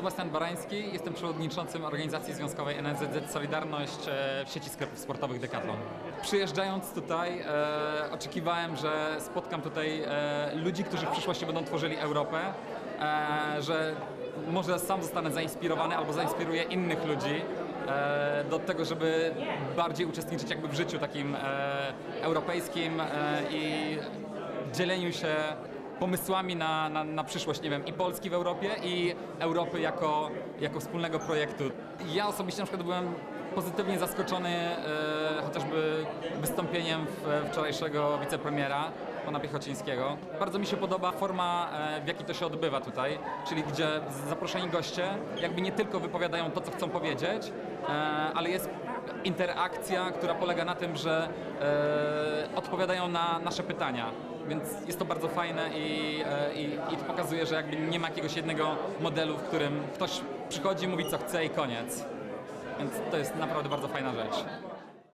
Sebastian Barański, jestem przewodniczącym organizacji związkowej NNZZ Solidarność e, w sieci sklepów sportowych Decathlon. Przyjeżdżając tutaj e, oczekiwałem, że spotkam tutaj e, ludzi, którzy w przyszłości będą tworzyli Europę, e, że może sam zostanę zainspirowany albo zainspiruję innych ludzi e, do tego, żeby bardziej uczestniczyć jakby w życiu takim e, europejskim i dzieleniu się pomysłami na, na, na przyszłość, nie wiem, i Polski w Europie, i Europy jako, jako wspólnego projektu. Ja osobiście na przykład byłem pozytywnie zaskoczony e, chociażby wystąpieniem wczorajszego wicepremiera, pana Piechocińskiego. Bardzo mi się podoba forma, e, w jakiej to się odbywa tutaj, czyli gdzie zaproszeni goście jakby nie tylko wypowiadają to, co chcą powiedzieć, e, ale jest interakcja, która polega na tym, że odpowiadają na nasze pytania. Więc jest to bardzo fajne i, i, i pokazuje, że jakby nie ma jakiegoś jednego modelu, w którym ktoś przychodzi, mówi co chce i koniec. Więc to jest naprawdę bardzo fajna rzecz.